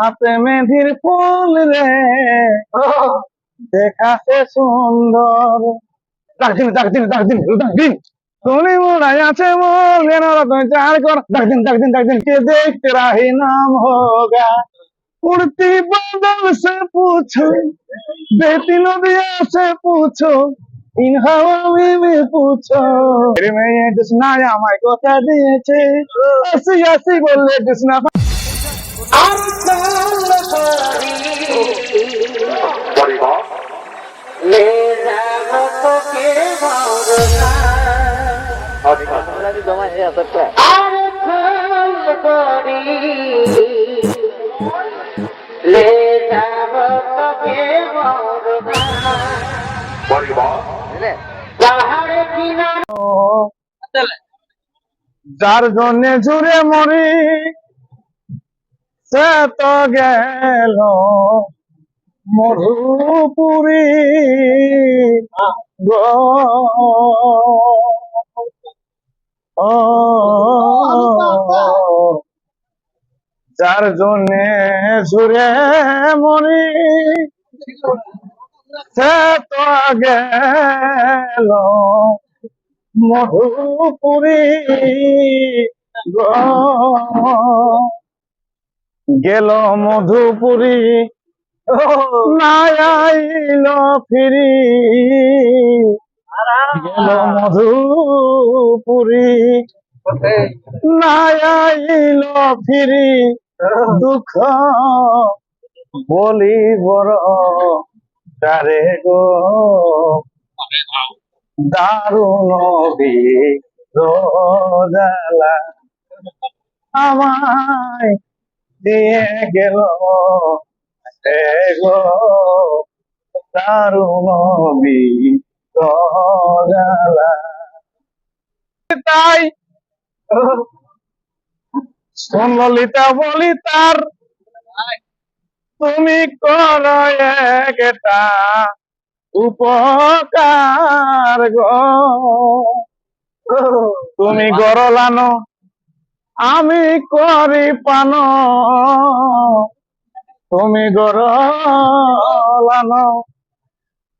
হাতে মেধির ফুল রে দেখাতে সুন্দর ডাক দিন ডাক দিন ডাক দিন ডাক দিন তুমি মোড়াই আছে মোর যেন তুই চার কর ডাক দিন ডাক দিন ডাক দিন के देखते राही नाम होगा उड़ती बादल से पूछो बेटी नदिया से पूछो इन हवा में भी पूछो फिर मैं ये कृष्णा আমায় কথা দিয়েছে যার জন্য জুড়ে মরি সে তো গেল মধুপুরী যার জন্য জুড়ে মরি সে তো গেল মধুপুরী গো গেল মধুপুরী না আইল ফিরি। গেল মধুপুরী না আইল ফিরি। দুঃখ বলি বড় গো? দারুণ রোজালা আমায় দিয়ে গেল গো তাই শোন বলি তার তুমি কর একটা উপকার গো। তুমি গরলানো আমি করি পান। তুমি গরলানো।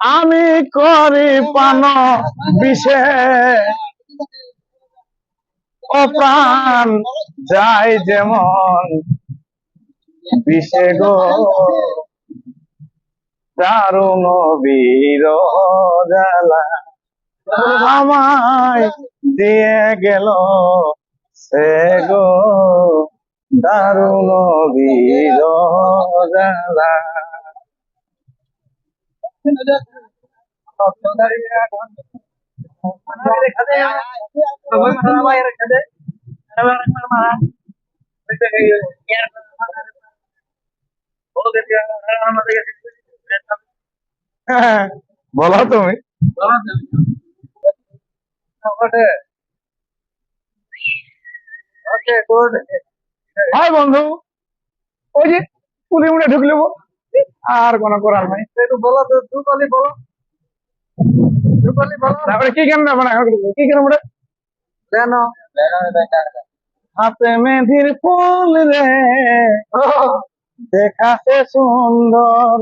আমি করি পান বিষে। ও প্রাণ যাই যেমন বিষে গো। দারুণ বীর জ্বালা। আমায় দিয়ে গেল সে গো দারুণ বীর তুমি। বলো তুমি। হাই বন্ধু। ওই যে পুলি মুড়ে ঢুকলে আর কোনো করার নাই। বলো তো দুপালি বলো। দুপালি বলো। তারপরে কি কেন মানে কি কেন হাতে মেধির ফুল রে। দেখাতে সুন্দর।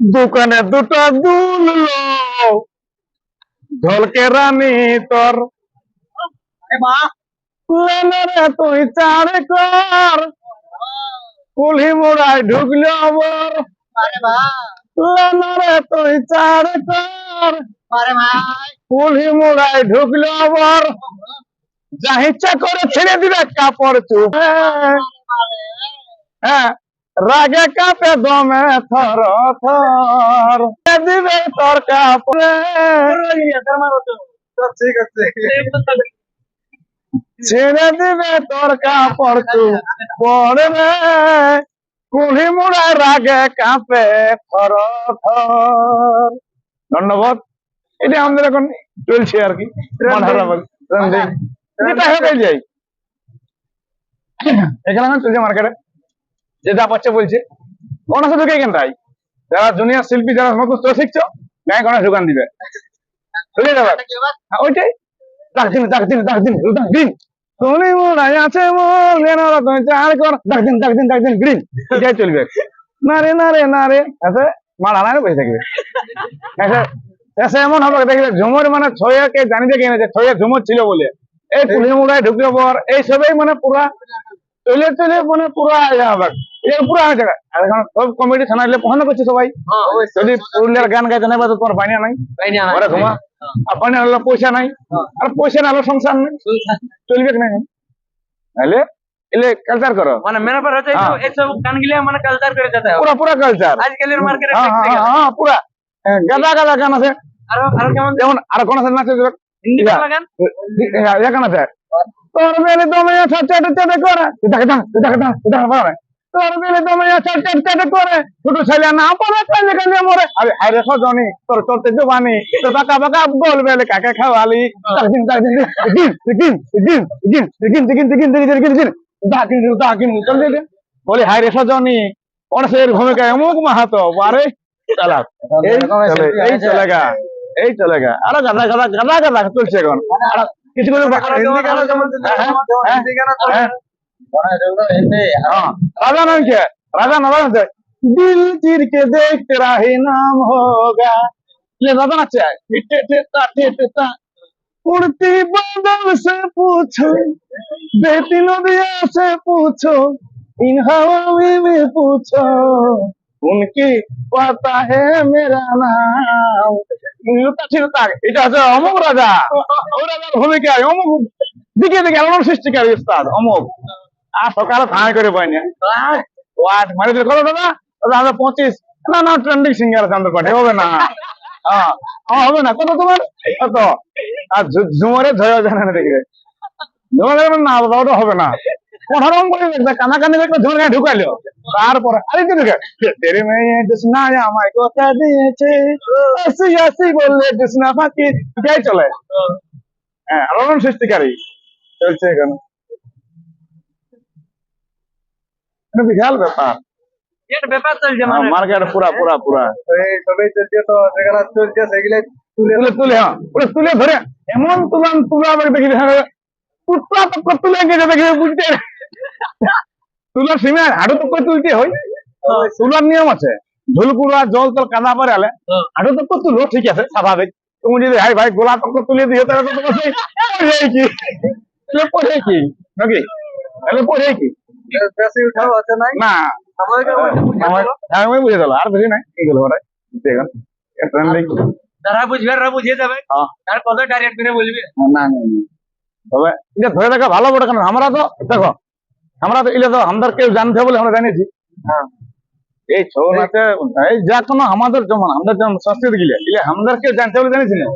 দোকানে দুটো দুললো ঢোলকে রানী তোর তুই চার কর। কুলি মোড়ায় ঢুকলো বর লেনে তুই চার কর। কুলি মোড়ায় ঢুকলো বর যা ইচ্ছা করে ছেড়ে দিবে কাপড় চুপ। হ্যাঁ রাগে কাপে দমে থর থর। দিবে তোর কাপড়ে। ঠিক আছে। ছেড়ে দিবে তোর কাপড় পড়বে কুড়ি মুড়ায় রাগে কাঁপে থর থর ধন্যবাদ। এটা আমাদের এখন চলছে আর কি। মাঠারাবাদ হয়ে যাই এখানে এখন চলছে মার্কেটে যে যা পাচ্ছে বলছে। গণেশ ঢুকে এখানটাই যারা জুনিয়র শিল্পী যারা শিখছো গায়ে গণেশ দোকান দিবে। চলে যাবে। হ্যাঁ, ওইটাই। ডাক দিন ডাক দিন ডাক দিন ডাক দিন। তুমি মোড়াই আছে মোর চার কর, ডাক দিন, ডাক গ্রিন যাই চলবে। না রে না রে না রে। এসে, মারা না বসে থাকবে। এসে এমন হবে, দেখবে মানে জানি দেখে এনেছে ছয়া ছিল বলে। এই পুলি মোড়ায় ঢুকলে পর, এই সবই মানে পুরা চলে চলে মানে পুরা ইয়া হবে। এটা পুরা হয়ে যাবে আর এখন সব কমিটি থানাইলে পছন্দ করছে সবাই? যদি পুরুলিয়ার গান গাইতে নাই তো তোমার বানিয়া নাই। ঘরে ঘুমা। আর বানিয়া হলো পয়সা নাই। আর পয়সা না হলো সংসার নাই। চলবে কি না তাহলে এলে কালচার করো। মানে মেরা पर হচ্ছে হ্যাঁ। এইসব গান গিলে মানে কালচার করে যেতে পুরা পুরা কালচার আজকালের মার্কেটে হ্যাঁ হ্যাঁ হ্যাঁ পুরা। হ্যাঁ, গাদা গাদা গান আছে। আরও আরও কেমন? যেমন আর কোন আছে নাচে হিন্দি গান? গান আছে। তোর বেলে তুমি ছাট ছাট ছাট করে দেখা দেখা দেখা দেখা পারে। বেলে আরে আরে চল হায় ভূমিকা মাহাতো চালা এই চলে এই চলেগা এই চলেগা আরে গাদা গাদা গাদা গাদা চলছে এখন কিছু হিন্দি গান যেমন হিন্দি গান হ্যাঁ। हाँ, राजा नाम क्या है राजा नाम राजा से दिल चीर के देख तेरा ही नाम होगा ये राजा नाच है टे टे ता टे टे ता उड़ती बादल से पूछो बहती नदिया से पूछो इन हवाओं में पूछो उनकी पता है मेरा नाम লুটা ছিলতা এটা হচ্ছে অমুক রাজা ও রাজার ভূমিকায় অমুক দিকে দিকে এমন সৃষ্টিকারী উস্তাদ অমুক আর সকালে থানায় করে ওয়াট কত দাদা? দাদা আমরা পঁচিশ। না না ট্রেন্ডিং সিঙ্গার আছে আমাদের পাঠে হবে না। হ্যাঁ হবে না। কত তোমার? কত? আর ঝুমরে জানে না দেখবে। ঝুমরে না বাবা ওটা হবে না। কোনরকম করে দেখবে, কানাকানি দেখবে ঝুমরে তারপরে আরে কি ঢুকে। তেরে মেয়ে আমায় কথা দিয়েছে। আসি আসি বললে ফাঁকি। চলে। হ্যাঁ আলোড়ন সৃষ্টিকারী। চলছে এখানে। এটা বিশাল ব্যাপার। ব্যাপার চলছে মানে। মার্কেট পুরা পুরা পুরা। সবাই চলছে তো যেগুলা চলছে সেগুলো তুলে তুলে তুলে হ্যাঁ পুরো তুলে ধরে। এমন তুলান তুলা আবার দেখি হ্যাঁ দেখি বুঝতে তুলার সীমা হাঁটু তো করে তুলতে হয়। তুলার নিয়ম আছে। ঝুলকুড়া জল তল কাদা পরে আলে হাঁটু তো তুলো ঠিক আছে স্বাভাবিক। তুমি যদি হাই ভাই গোলা তক তুলে দিও তাহলে তো তোমার কি? পড়ে কি? নাকি তাহলে পড়ে কি? বেশি উঠাও আছে নাই? না। আমি বুঝে দিল? আর বেশি নাই এই গেল ওরা দেখুন ট্রেন্ডিং বুঝবে তারা বুঝিয়ে যাবে হ্যাঁ। কত ডাইরেক্ট করে বলবে। না না না। তবে এটা ধরে রাখা ভালো বটে কারণ আমরা তো দেখো আমরা তো এটা তো আমাদের কেউ জানতে বলে আমরা জানিয়েছি। এই ছৌ নাচে এই যা কোনো আমাদের যেমন আমাদের যেমন সংস্কৃতি গিলে এগুলো আমাদের কেউ জানতে বলে জানিয়েছি না।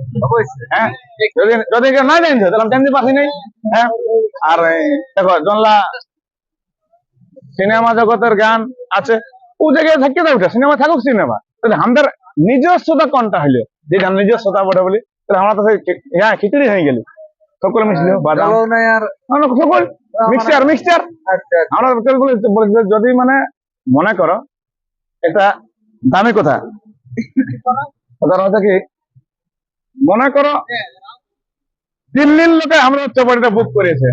হ্যাঁ? যদি যদি কেউ না জানছে তাহলে আমি জানতে পারছি নাই। হ্যাঁ? আর দেখো জনলা সিনেমা জগতের গান আছে। ও জায়গায় থাকতে থাকবে সিনেমা থাকুক সিনেমা। তাহলে আমাদের নিজস্বতা কোনটা হইল? যেটা আমার নিজস্বতা বটে বলি তাহলে আমরা তো হ্যাঁ খিচুড়ি হয়ে গেলি। সকল মিশলি বাদাম। আমরা সকল মিক্সচার মিক্সচার আচ্ছা আমরা কেউ বলি বলি যদি মানে মনে করো এটা দামি কথা। কথা কি মনে করো দিল্লির লোকে আমরা চৌপাটিটা বুক করেছে।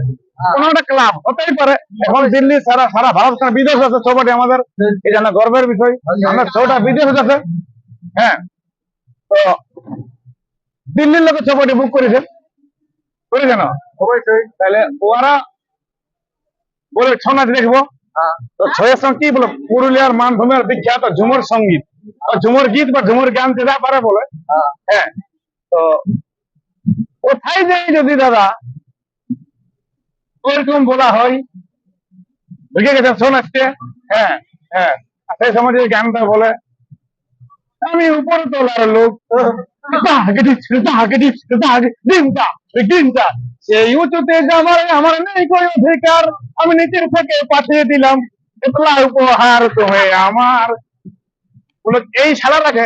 কোনো একটা ক্লাব হতেই পারে। এখন দিল্লি সারা সারা ভারত বিদেশ আছে আমাদের? এই জন্য গর্বের বিষয়। আমরা ছটা বিদেশ আছে। হ্যাঁ। তো দিল্লির লোকে চৌপাটি বুক করেছে। করেছে না? অবশ্যই। তাহলে ওরা বলে ছৌ নাচ দেখব। হ্যাঁ। তো ছয়ের সঙ্গে কি বলে? পুরুলিয়ার মানভূমের বিখ্যাত ঝুমুর সংগীত। বা ঝুমুর গীত বা ঝুমুর গান যেটা পারে বলে। হ্যাঁ। হ্যাঁ। তো কোথায় যাই যদি দাদা? ওইরকম বলা হয়। বুঝে গেছেন? শোন আজকে। হ্যাঁ হ্যাঁ। সেই সময় যদি গানটা বলে। আমি উপরে তোলার লোক। আমার অধিকার। আমি নিচের থেকে পাঠিয়ে দিলাম। উপহার তুমি আমার। এই শালাটাকে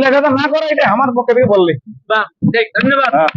লেখাটা না করে এটা আমার পক্ষে থেকে বললি। বাহ ঠিক ধন্যবাদ। হ্যাঁ।